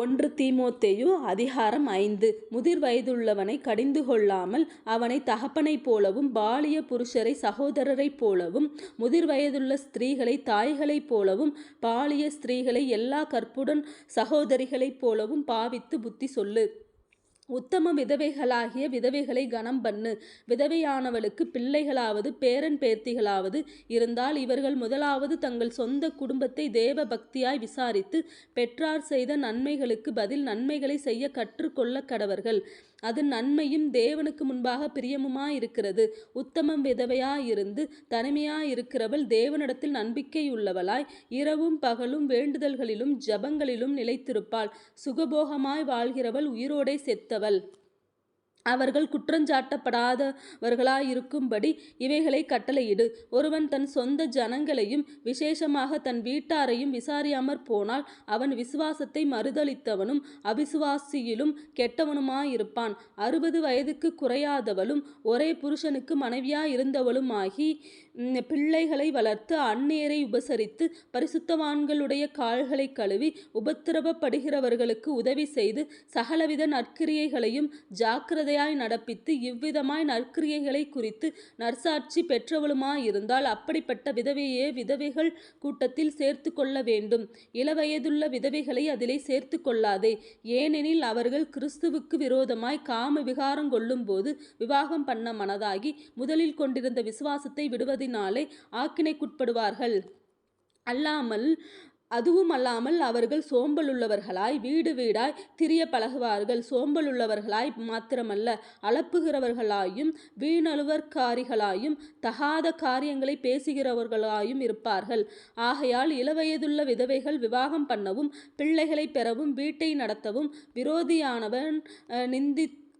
ஒன்று தீமோத்தேயு அதிகாரம் ஐந்து முதிர் வயதுள்ளவனை கடிந்து கொள்ளாமல் அவனை தகப்பனைப் போலவும் பாலிய புருஷரை சகோதரரைப் போலவும் முதிர் வயதுள்ள ஸ்திரீகளை தாய்களைப் போலவும் பாலிய ஸ்திரீகளை எல்லா கற்புடன் சகோதரிகளைப் போலவும் பாவித்து புத்தி சொல்லு. உத்தம விதவைகளாகிய விதவைகளை கனம் பண்ணு. விதவையானவளுக்கு பிள்ளைகளாவது பேரன் பேர்த்திகளாவது இருந்தால் இவர்கள் முதலாவது தங்கள் சொந்த குடும்பத்தை தேவ பக்தியாய் விசாரித்து பெற்றார் செய்த நன்மைகளுக்கு பதில் நன்மைகளை செய்ய கற்றுக்கொள்ள கடவர்கள் அது நன்மையும் தேவனுக்கு முன்பாகப் பிரியமுமாயிருக்கிறது. உத்தமம் விதவையாயிருந்து தனிமையாயிருக்கிறவள் தேவனிடத்தில் நம்பிக்கையுள்ளவளாய் இரவும் பகலும் வேண்டுதல்களிலும் ஜெபங்களிலும் நிலைத்திருப்பாள். சுகபோகமாய் வாழ்கிறவள் உயிரோடே கொடுத்தவள் அவர்கள் குற்றஞ்சாட்டப்படாதவர்களாயிருக்கும்படி இவைகளை கட்டளையிடு. ஒருவன் தன் சொந்த ஜனங்களையும் விசேஷமாக தன் வீட்டாரையும் விசாரியாமற் போனால் அவன் விசுவாசத்தை மறுதளித்தவனும் அவிசுவாசியிலும் கெட்டவனுமாயிருப்பான். அறுபது வயதுக்கு குறையாதவளும் ஒரே புருஷனுக்கு மனைவியாயிருந்தவளுமாகிப் பிள்ளைகளை வளர்த்து அந்நேரை உபசரித்து பரிசுத்தவான்களுடைய கால்களை கழுவி உபத்திரவப்படுகிறவர்களுக்கு உதவி செய்து சகலவித நற்கிரியைகளையும் ஜாக்கிரதை ஜாக்கிரதையாய் நடப்பித்து இவ்விதமாய் நற்கிரியைகளை குறித்து நற்சாட்சி பெற்றவளுமாயிருந்தால் அப்படிப்பட்ட விதவையே விதவைகள் கூட்டத்தில் சேர்த்து கொள்ள வேண்டும். இளவயதுள்ள விதவைகளை அதிலே சேர்த்து கொள்ளாதே. ஏனெனில் அவர்கள் கிறிஸ்துவுக்கு விரோதமாய் காம விகாரம் கொள்ளும்போது விவாகம் பண்ண மனதாகி முதலில் கொண்டிருந்த விசுவாசத்தை விடுவதினாலே ஆக்கினைக்குட்படுவார்கள். அல்லாமல் அதுவுமல்லாமல் அவர்கள் சோம்பலுள்ளவர்களாய் வீடு வீடாய் திரிய பழகுவார்கள். சோம்பலுள்ளவர்களாய் மாத்திரமல்ல அலப்புகிறவர்களாயும் வீணலுவற்காரிகளாயும் தகாத காரியங்களை பேசுகிறவர்களாயும் இருப்பார்கள் ஆகையால் இளவயதுள்ள விதவைகள் விவாகம் பண்ணவும் பிள்ளைகளை பெறவும் வீட்டை நடத்தவும் விரோதியானவன்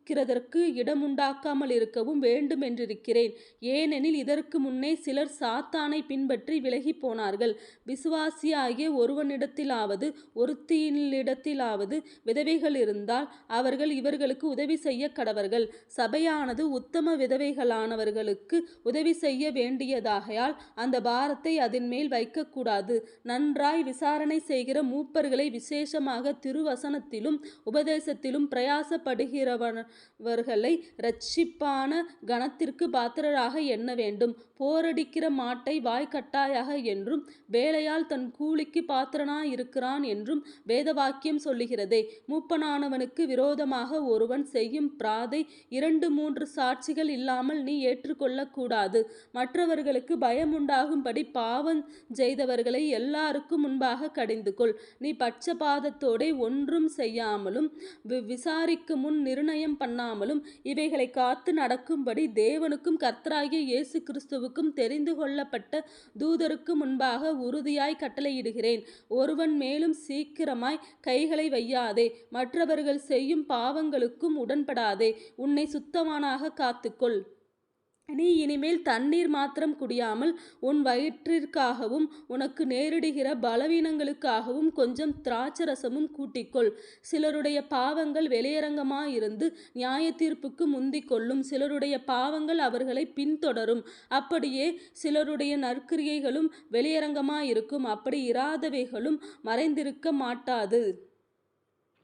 இருக்கிறதற்கு இடமுண்டாக்காமல் இருக்கவும் வேண்டும் வேண்டுமென்றிருக்கிறேன். ஏனெனில் இதற்கு முன்னே சிலர் சாத்தானைப் பின்பற்றி விலகிப்போனார்கள். விசுவாசியாகிய ஒருவனிடத்திலாவது ஒருத்தியினிடத்திலாவது விதவைகளிருந்தால் அவர்கள் இவர்களுக்கு உதவி செய்ய கடவர்கள் சபையானது உத்தம விதவைகளானவர்களுக்கு உதவி செய்ய வேண்டியதாகையால் அந்த பாரத்தை அதின்மேல் வைக்கக்கூடாது. நன்றாய் விசாரணை செய்கிற மூப்பர்களை விசேஷமாக திருவசனத்திலும் உபதேசத்திலும் பிரயாசப்படுகிறவன் அவர்களை இரட்சிப்பான கணத்திற்கு பாத்திரராக எண்ண வேண்டும். போரடிக்கிற மாட்டை வாய்க்கட்டாயாக என்றும் வேலையால் தன் கூலிக்குப் பாத்திரனாயிருக்கிறான் என்றும் வேதவாக்கியம் சொல்லுகிறதே. மூப்பனானவனுக்கு விரோதமாக ஒருவன் செய்யும் பிராதை இரண்டு மூன்று சாட்சிகள் இல்லாமல் நீ ஏற்றுக்கொள்ளக்கூடாது. பயம் உண்டாகும்படி பாவம் செய்தவர்களை எல்லாருக்கும் முன்பாக கடிந்து கொள் நீ பட்சபாதத்தோடே ஒன்றும் செய்யாமலும் விசாரிக்குமுன் நிர்ணயம் பண்ணாமலும் இவைகளை காத்து நடக்கும்படி தேவனுக்கும் கர்த்தராகிய இயேசு கிறிஸ்துவுக்கும் தெரிந்து கொள்ளப்பட்ட தூதருக்கு முன்பாக உறுதியாய் கட்டளையிடுகிறேன். ஒருவன் மேலும் சீக்கிரமாய் கைகளை வையாதே. மற்றவர்கள் செய்யும் பாவங்களுக்கும் உடன்படாதே. உன்னை சுத்தமானாக காத்துக்கொள். நீ இனிமேல் தண்ணீர் மாத்திரம் குடியாமல் உன் வயிற்றிற்காகவும் உனக்கு நேரிடுகிற பலவீனங்களுக்காகவும் கொஞ்சம் திராட்சரசமும் கூட்டிக்கொள். சிலருடைய பாவங்கள் வெளியரங்கமாயிருந்து நியாயத்தீர்ப்புக்கு முந்திக்கொள்ளும். சிலருடைய பாவங்கள் அவர்களைப் பின்தொடரும். அப்படியே சிலருடைய நற்கிரியைகளும் வெளியரங்கமாயிருக்கும். அப்படி இராதவைகளும் மறைந்திருக்க மாட்டாது.